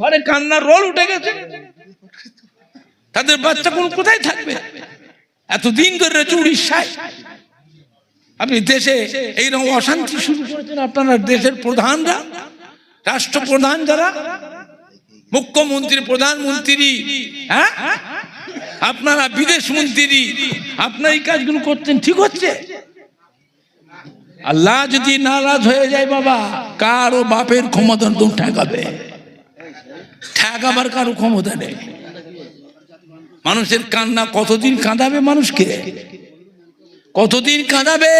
ঘরে কান্নার রোল উঠে গেছে। তাদের বাচ্চা কোন কোথায় থাকবে? এতদিন ধরে রয়েছে উড়িষ্যায় আপনি দেশে এইরকম অশান্তি শুরু করেছেন, আপনারা দেশের প্রধানরা, রাষ্ট্রপ্রধান যারা, মুখ্যমন্ত্রী, প্রধানমন্ত্রী হ্যাঁ? আপনারা বিদেশ মন্ত্রী আপনার এই কাজগুলো করছেন, ঠিক হচ্ছে? আল্লাহ যদি নারাজ হয়ে যায়, বাবা, কারও বাপের ক্ষমতা তো ঠেকাবে। ঠেকাবার কারও ক্ষমতা নেই। মানুষের কান্না কতদিন কাঁদাবে মানুষকে? কতদিন কাঁদাবে?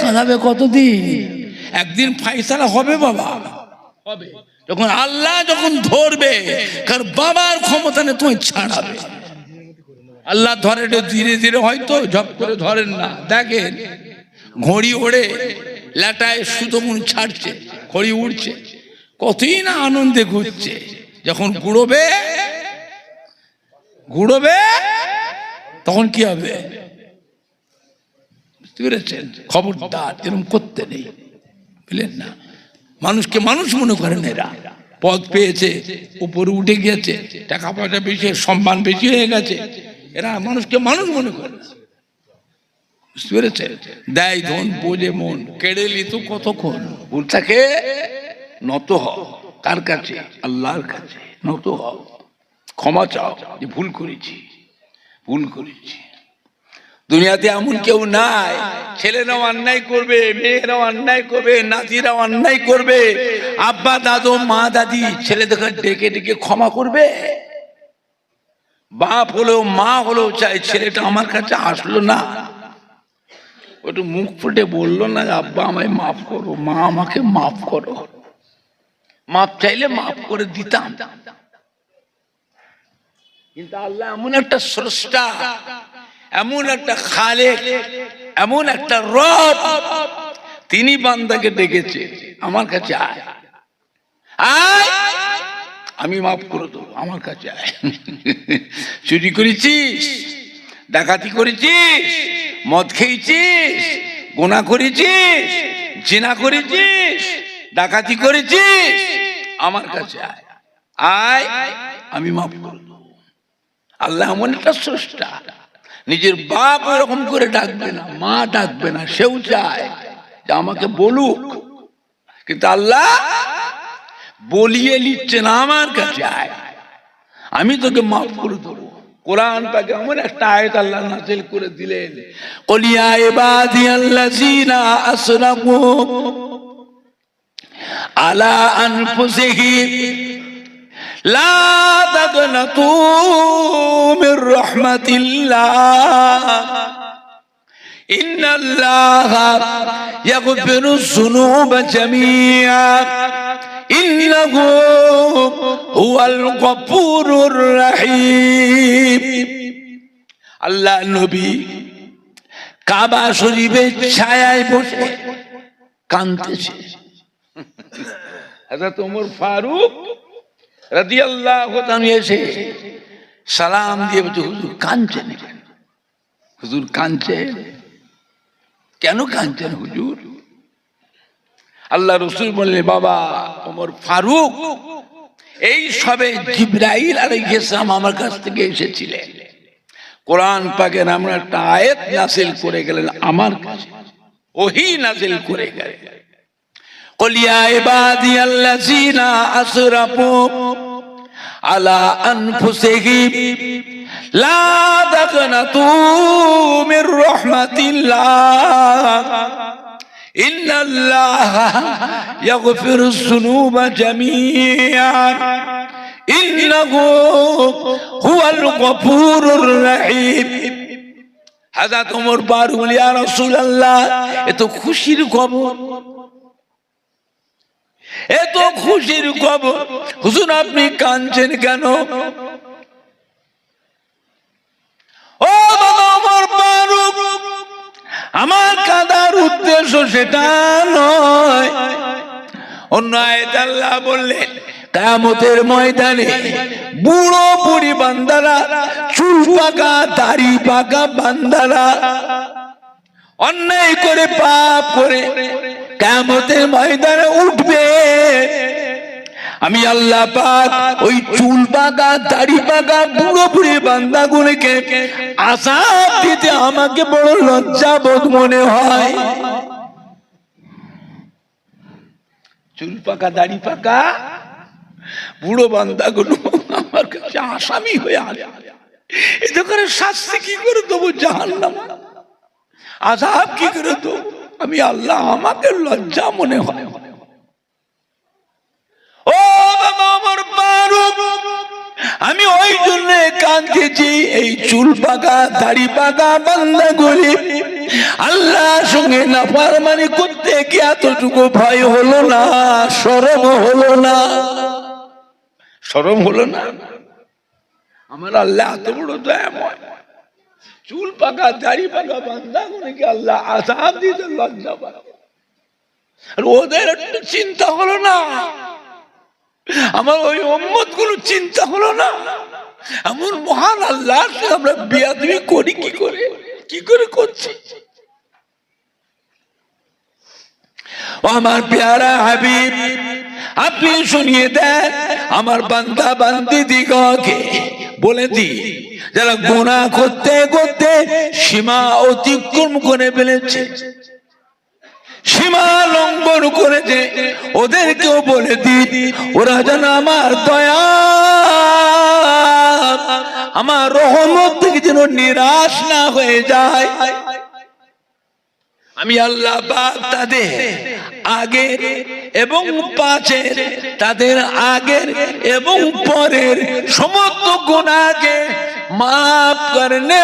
কাঁদাবে কতদিন? একদিন ফাইসালা হবে বাবা। হবে যখন আল্লাহ যখন ধরবে কারণ বাবার ক্ষমতা নেই তুমি ছাড়াবে। আল্লাহ ধরে ধীরে ধীরে হয়তো ঝপ করে ধরেন না। দেখেন ঘড়ি ওড়ে ল্যাটায় সুতমুন ছাড়ছে ঘড়ি উড়ছে। কতই না আনন্দে ঘুরছে। যখন গুড়োবে গুড়োবে, তখন কি হবে? খবরদার এরকম করতে নেই। বুঝলেন না? মানুষকে মানুষ মনে করেন এরা। পদ পেয়েছে, উপরে উঠে গিয়েছে টাকা পয়সা বেশি, সম্মান বেশি হয়ে গেছে। এরা মানুষকে মানুষ মনে করে বুঝতে পেরেছে দেয় ধন, বোঝে মন, কেড়ে লিত কতক্ষণ? ভুল থাকে নত হও কার কাছে, আল্লাহর কাছে। নত হও ক্ষমা চাও যে ভুল করেছি। ভুল করেছি। দুনিয়াতে এমন কেউ নাই ছেলেরাও অন্যায় করবে, মেয়েরাও অন্যায় করবে, নাতিরাও অন্যায় করবে। আব্বা, দাদু, মা, দাদি ছেলেদের ডেকে ডেকে ক্ষমা করবে। বাপ হলেও, মা হলেও চাই ছেলেটা আমার কাছে আসলো না। একটু মুখ ফুটে বলল না, আব্বা, আমায় মাফ করো, মা আমাকে মাফ করো। মাপ চাইলে মাফ করে দিতাম। কিন্তু আল্লাহ এমন একটা স্রষ্টা, এমন একটা খালেক, এমন একটা রব তিনি বান্দাকে ডেকেছে, আমার কাছে আমি মাফ করে দেবো, আমার কাছে আয়। চুরি করেছিস, ডাকাতি করেছিস, মদ খেয়েছিস, গোনা করেছিস, জিনা করেছিস ডাকাতি করেছিস? আমার কাছে আয়। আয়, আমি মাফ করে দেবো। আল্লাহ এমন একটা স্রষ্টা। নিজের বাপ এরকম করে ডাকবে না, মা ডাকবে না, সেও চায় যে আমাকে বলুক। কিন্তু আল্লাহ বলিয়ে নিচ্ছে না, আমার কাছে আয়। আমি তোকে মাফ করে দেবো। কোরআন এমন একটা আয়াত আল্লাহ নাজিল করে দিলেন, কলিয়া ইবাদি আল্লাযিনা আলা আনফুসিহি লা তাগনাতু মির রাহমাতিল্লাহ। ইন্নাল্লাহ ইয়াগফিরু যুনুবা জামিআ। ইন্নাহু হুয়াল গফুরুর রাহিম। আল্লাহ নবী কাবা শরীফের ছায়ায় বসে কাঁদতেছে। হযরত ওমর ফারুক এসে সালাম দিয়ে হুজুর কাঁদছেন হুজুর কাঁদছেন কেন কাঁদছেন হুজুর? আল্লাহ রসুল বললেন, বাবা ওমর ফারুক, এই সবে জিব্রাইল আলাইহিসসালাম আমার কাছ থেকে এসেছিলেন। কোরআন পাকের আমরা একটা আয়াত নাসিল করে গেলেন আমার কাছে। ওহি নাসিল করে গেলেন। قل يا عبادي الذين أسرفوا على أنفسهم لا تقنطوا من رحمة الله إن الله يغفر الذنوب جميعا إنه هو الغفور الرحيم هذا عمر بارول يا رسول الله এত খুশির খবর এত খুশির খবর? হুজুর, আপনি কাঁদছেন কেন? আমার আমার কাদার উদ্দেশ্য সেটা নয়। অন্য আল্লাহ বললেন কামতের ময়দানে বুড়ো বুড়ি বান্দারা, চুল পাকা, দাড়ি পাকা বান্দারা অন্যায় করে পাপ করে কামতের ময়দানে উঠবে। আমি আল্লাহ পাক ওই চুল পাকা দাড়ি পাকা বুড়ো বুড়ি বান্দা গুলিকে আসাব দিতে আমাকে বড় লজ্জা বোধ মনে হয়। চুল পাকা, দাড়ি পাকা, বুড়ো বান্দা গুলো আমার কাছে আসামি হয়ে আলে এতে করে শাস্তি কি করে দেবো জাহান্নাম? আজাব কি করে দেবো আমি আল্লাহ আমাকে লজ্জা মনে হয়। আমার আমি ওই জন্য এই চুল পাকা দাড়ি পাকা আল্লাহ সঙ্গে নাফারমানি করতে কি এতটুকু ভয় হলো না সরম হলো না? সরম হলো না? আমার আল্লাহ এত বড় দয়াময়। চুল পাকা, দাড়ি পাকা বান্দা গুলিকে আল্লাহ আসাম দিতে লজ্জা পায়। আর ওদের একটু চিন্তা হলো না। আমার ওই উম্মতগুলো চিন্তা হলো না। এমন মহান আল্লাহ আমরা বিয়াদবি করি, কি করে? কি করে করছি? আমার পেয়ারা হাবিব, আপনি শুনিয়ে দেন, আমার বান্দা বান্দি দিগকে বলে দি, যারা গোনা করতে করতে সীমা অতিক্রম করে ফেলেছে, সীমা লঙ্ঘন করেছে, ওদেরকেও বলে দি, ওরা যেন আমার দয়া আমার রহমত থেকে যেন নিরাশ না হয়ে যায়। আমি আল্লাহ তাদের আগের এবং পাঁচের, তাদের আগের এবং পরের সমস্ত গুণাকে মাফ করনে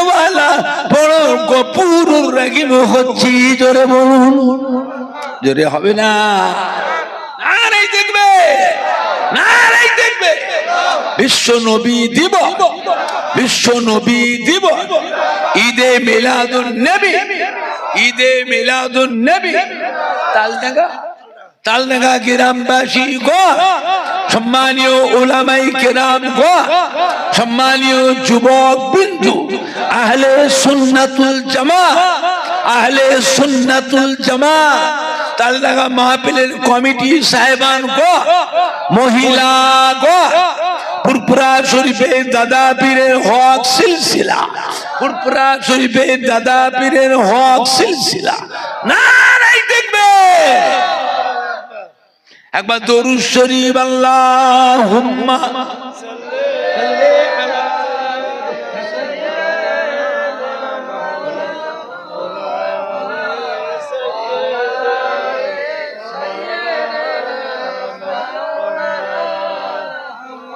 বড় গপুর রহিম হচ্ছি। জোরে বলুন। জোরে হবে না। দেখবে। দেখবে। বিশ্ব নবী দিব। বিশ্ব নবী দিব। ঈদে মিলাদুন নবী। ঈদে মিলাদুন নবী। তালডাঙ্গা। তালডাঙ্গা গ্রামবাসী গো সম্মানীয় ওলামাই কেরাম গো সম্মানীয় যুবক বিন্দু আহলে সুন্নাতুল জামা আহলে সুন্নাতুল জামা তালডাঙ্গা মাহফিলের কমিটি সাহেবান গো মহিলা গো পুরপুরা শরীফে দাদা পীরের হক সিলসিলা। পুরপুরা শরীফে দাদা পীরের হক সিলসিলা না নাই দেখবে একবার দরুদ শরীফ আল্লাহ হুম্মা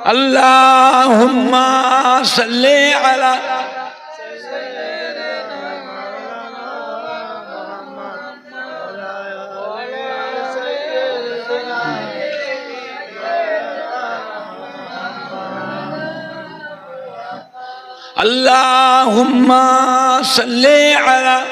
اللهم صل على اللهم صل على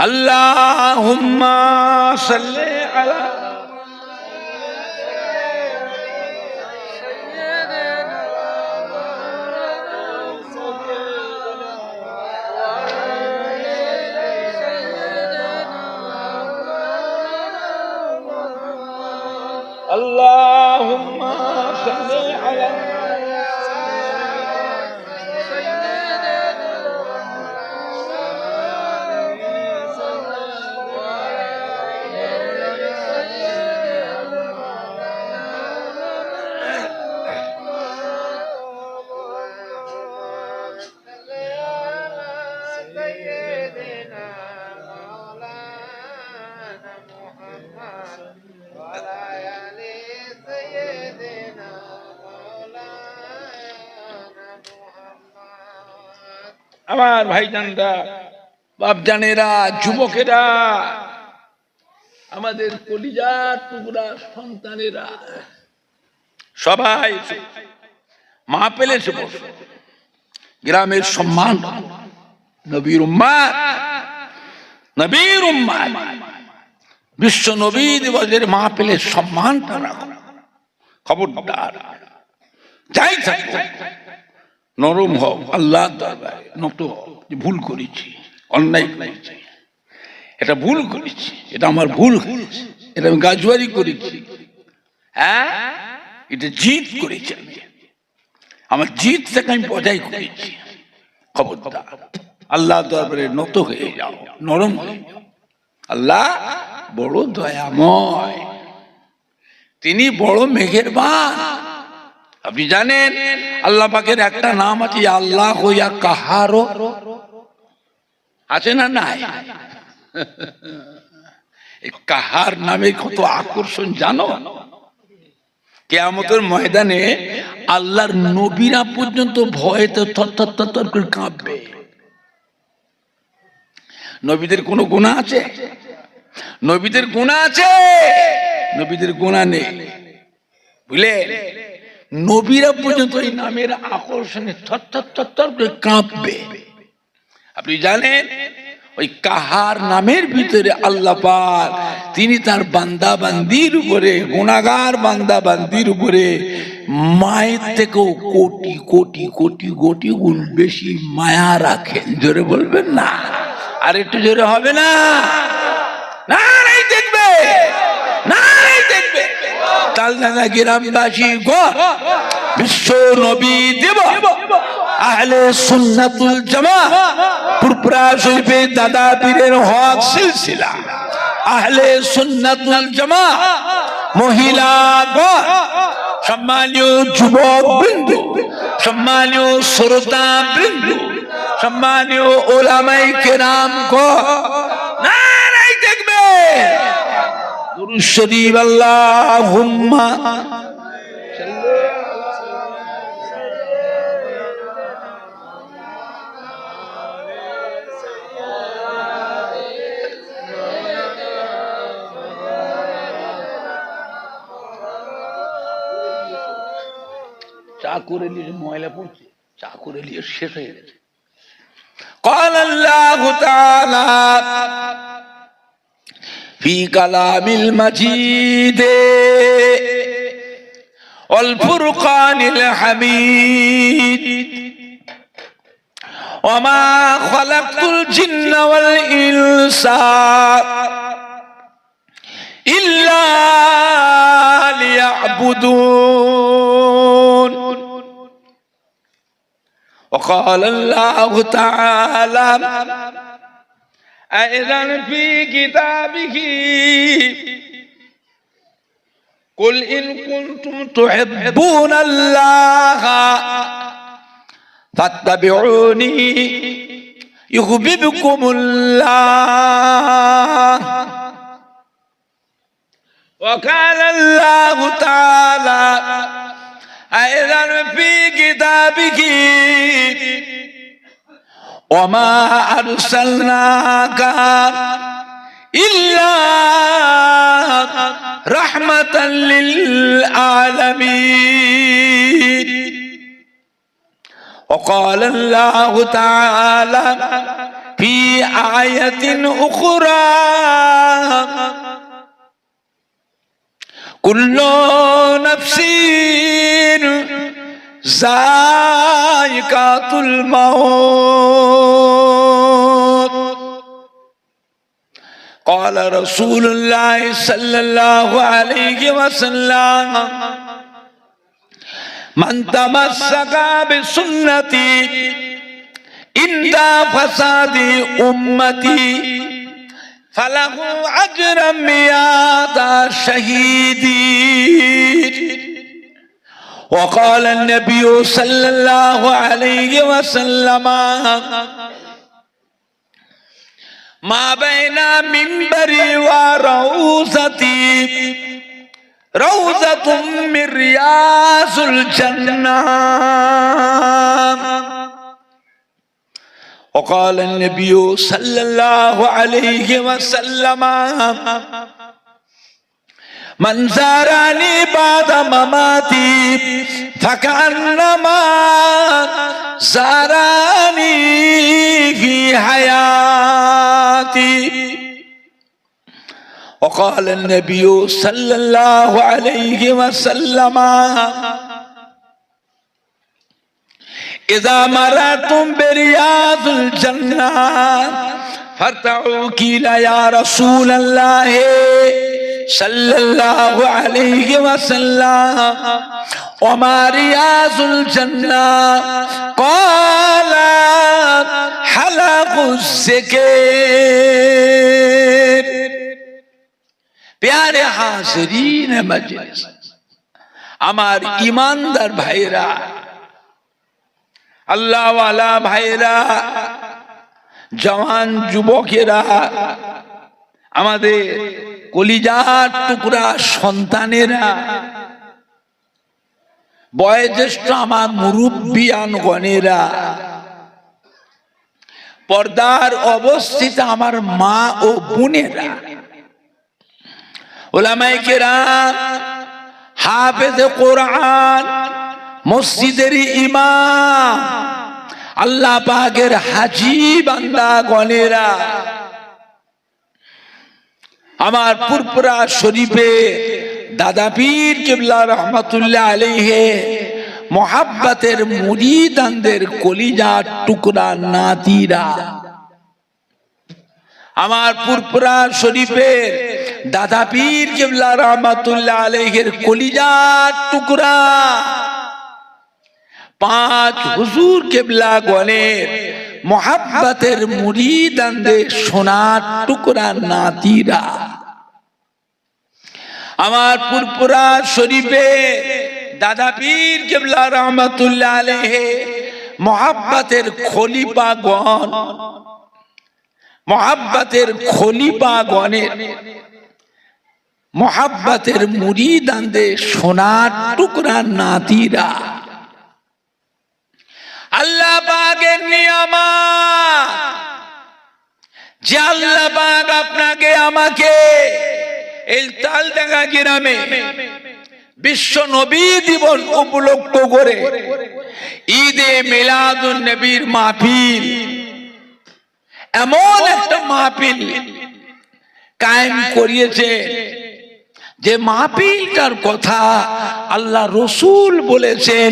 اللهم صل على اللهم صل على আমার ভাইজানরা, বাপজানেরা, যুবকেরা, আমাদের কলিজার টুকরা সন্তানেরা, সবাই মা পেলে গ্রামের সম্মান, নবীর উম্মাদ নবীর উম্মাদ। বিশ্ব নবী দিবসের মা পেলে সম্মানটা রাখো খবরদার। যাই থাকো নরম হও। আল্লাহ নত হও যে ভুল করেছি। অন্যায় করেছি। এটা ভুল করেছি। এটা আমার ভুল হয়েছে। এটা আমি গাছবাড়ি করেছি। হ্যাঁ? এটা জিত করেছি আমি। আমার জিতটাকে আমি বজায় করেছি। খবরদার। আল্লাহ দরবারে নত হয়ে যাও। নরম হয়ে যাও আল্লাহ বড় দয়াময়। তিনি বড় মেঘেরবান আপনি জানেন আল্লাহ পাকের একটা নাম আছে আল্লাহ হইয়া কাহারো। আছে না নাই? কাহার নামে কত আকর্ষণ, জানো? কেয়ামতের ময়দানে আল্লাহর নবীরা পর্যন্ত থর করে কাঁপবে নবীদের কোনো গুণা আছে? নবীদের গুণা আছে? নবীদের গুণা নেই। বুঝলে নবীরা পর্যন্ত এই নামের আকর্ষণে করে কাঁপবে। আপনি জানেন, ওই কাহার নামের ভিতরে আল্লাহ তিনি তার বান্দা বান্দির উপরে গুণাগার বান্দা বান্দির উপরে মায়ের থেকেও কোটি কোটি কোটি কোটি গুণ বেশি মায়া রাখেন। জোরে বলবেন না? আর একটু জোরে হবে না? না দেখবে। তালডাঙ্গা গ্রামবাসী গো, বিশ্ব নবী দেব, আহলে সুন্নাতুল জামা পুরপুরা শরীফে দাদা পীরের হক সিলসিলা। আহলে সুন্নাতুল জামা মহিলা গো, সম্মানীয় যুবক বিন্দু, সম্মানীয় শ্রোতা বিন্দু, সম্মানীয় ওলামাই কেরাম গো না দেখবে। দুরুদ শরীফ আল্লাহুম্মা চা করে নিয়ে ময়লা পড়ছে চা করে নিয়ে শেষ হয়ে গেছে قال الله تعالى في كلام المجيد والفرقان الحميد وما خلقت الجن والإنس إلا ليعبدون وقال الله تعالى أيضا في كتابه؟ قل إن كنتم تحبون الله فاتبعوني يحببكم الله. وقال الله تعالى أيضا في كتابه؟ وما أرسلناك إلا رحمة للعالمين. وقال الله تعالى في آية أخرى كل نفس ذائقة الموت قال رسول الله صلى الله عليه وسلم من تمسك بسنتي عند فساد أمتي فله أجر مئات شهيد وقال النبي صلى الله عليه وسلم ما بين منبري وروزتي روزة من رياض الجنة. وقال النبي صلى الله عليه وسلم من زارني بعد مماتي فكأنما زارني في حياتي. وقال النبي صلى الله عليه وسلم إذا مررتم برياض الجنة فارتعوا قيل يا رسول الله. সাল্লাল্লাহু আলাইহি ওয়াসাল্লাম ওমারিয়াজুল জান্নাহ ক্বালা হালাকুস জিকির প্যারে হাজরিন মজলিস আমার ইমানদার ভাইরা, আল্লাহওয়ালা ভাইরা, জওয়ান যুবকেরা, আমাদের কলিজার টুকরা সন্তানেরা। বয়োজ্যেষ্ঠ আমার মুরব্বিয়ান গণেরা পর্দার অবস্থিত আমার মা ও বোনেরা। কোরআন আল্লাহ পাকের হাজি বান্দা গণেরা আমার পুরপুরা শরীফে দাদা পীর কেবলা রহমতুল্লাহ আলাইহে মোহাব্বতের মুরিদানদের কলিজা টুকরা নাতিরা। আমার পুরপুরা শরীফের দাদা পীর কেবলা রহমতুল্লাহ আলহের কলিজার টুকরা। পাঁচ হুজুর কেবলা গণের মহাব্বাতের মুরিদানদের সোনার টুকরা নাতিরা। আমার পুরপুরা শরীফে দাদা পীর কেবলা রহমতুল্লাহ আলহে মহাব্বাতের খলিপা গণ, মহাব্বাতের খলিপা গণের, মহাব্বাতের মুরিদান্দে সোনার টুকরা নাতিরা। আল্লাহ নিয়ামা যে আল্লাহ পাক আপনাকে আমাকে এই তালডাঙ্গা গ্রামে বিশ্ব নবী দিবস উপলক্ষ করে ঈদে মিলাদুন নবীর মাহফিল। এমন একটা মাহফিল কায়েম করিয়েছে যে মাহফিলটার কথা আল্লাহ রসুল বলেছেন,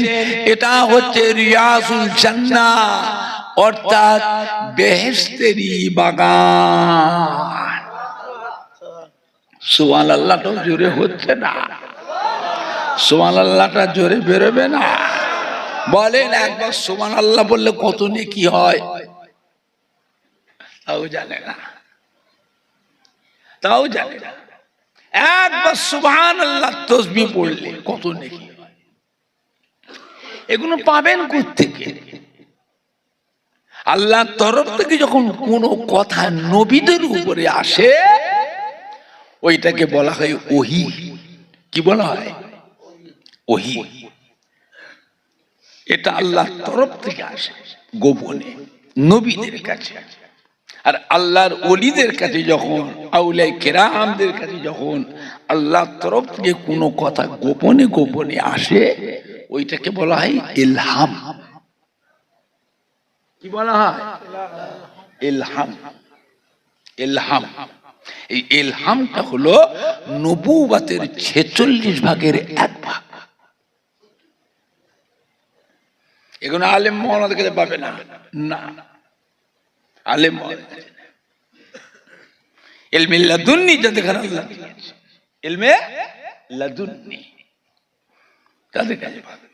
এটা হচ্ছে রিয়াজুল জান্না অর্থাৎ বেহেস্তেরি বাগান। সোয়াল আল্লাহটাও জোরে হচ্ছে না। সোয়াল আল্লাহটা জোরে বেরোবে না। বলেন একবার সোমান আল্লাহ বললে কত নেকি হয়? তাও জানে না। তাও জানে না। একবার সুবহান আল্লাহ তসবি পড়লে কত নেকি এগুলো পাবেন থেকে আল্লাহর তরফ থেকে যখন কোনো কথা নবীদের উপরে আসে ওইটাকে বলা হয় ওহি। কি বলা হয়? ওহি। এটা আল্লাহর তরফ থেকে আসে গোপনে নবীদের কাছে আর আল্লাহর অলিদের কাছে যখন আউলাই কেরামদের কাছে যখন আল্লাহর তরফ থেকে কোনো কথা গোপনে গোপনে আসে ওইটাকে বলা হয় ইলহাম। কি বলা হয়? ইলহাম। ইলহাম। এই ইলহামটা হলো নবুবাতের ছেচল্লিশ ভাগের এক ভাগ। এগুলো আলেম মৌলানাদের কাছে পাবে না। না। আলেম। ইলমে লাদুন্নি যাদের কাছে। ইলমে লাদুন্নি তাদের কাছে পাবে।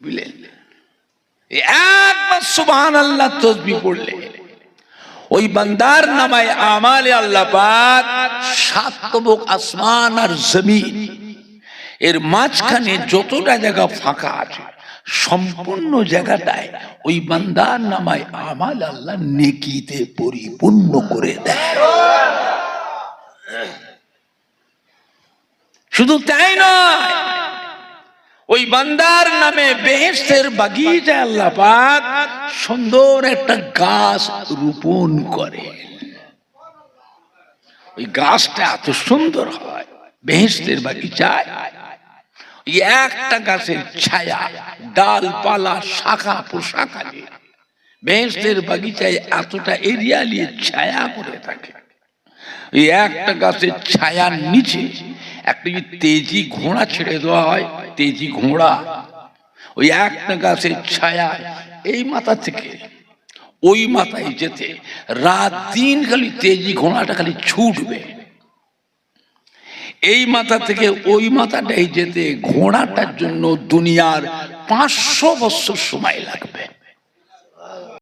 বুঝলেন? এই একবার সুবহান আল্লাহ তসবি পড়লে ওই বান্দার নামায় আমালে আল্লাহ পাক সাত তবক আসমান আর জমিন। এর মাঝখানে যতটা জায়গা ফাঁকা আছে, সম্পূর্ণ জায়গাটায় ওই বান্দার নামায় আমাল আল্লাহ নেকিতে পরিপূর্ণ করে দেয়। শুধু তাই নয় ওই বান্দার নামে বেহেস্তের বাগিচা আল্লাহ পাক সুন্দর একটা গাছ রোপণ করে। ওই গাছটা এত সুন্দর হয় বেহেস্তের বাগিচায়। ওই একটা গাছের ছায়া, ডালপালা, শাখা পোশাখা নিয়ে বেহেস্তের বাগিচায় এতটা এরিয়া নিয়ে ছায়া করে থাকে। ওই একটা গাছের ছায়ার নিচে একটা যদি তেজি ঘোড়া ছেড়ে দেওয়া হয়, তেজি ঘোড়া, ওই একটা গাছের ছায়া এই মাথা থেকে, ওই মাথায় যেতে রাত দিন খালি তেজি ঘোড়াটা খালি ছুটবে। এই মাথা থেকে ওই মাথাটাই যেতে ঘোড়াটার জন্য দুনিয়ার পাঁচশো বছর সময় লাগবে।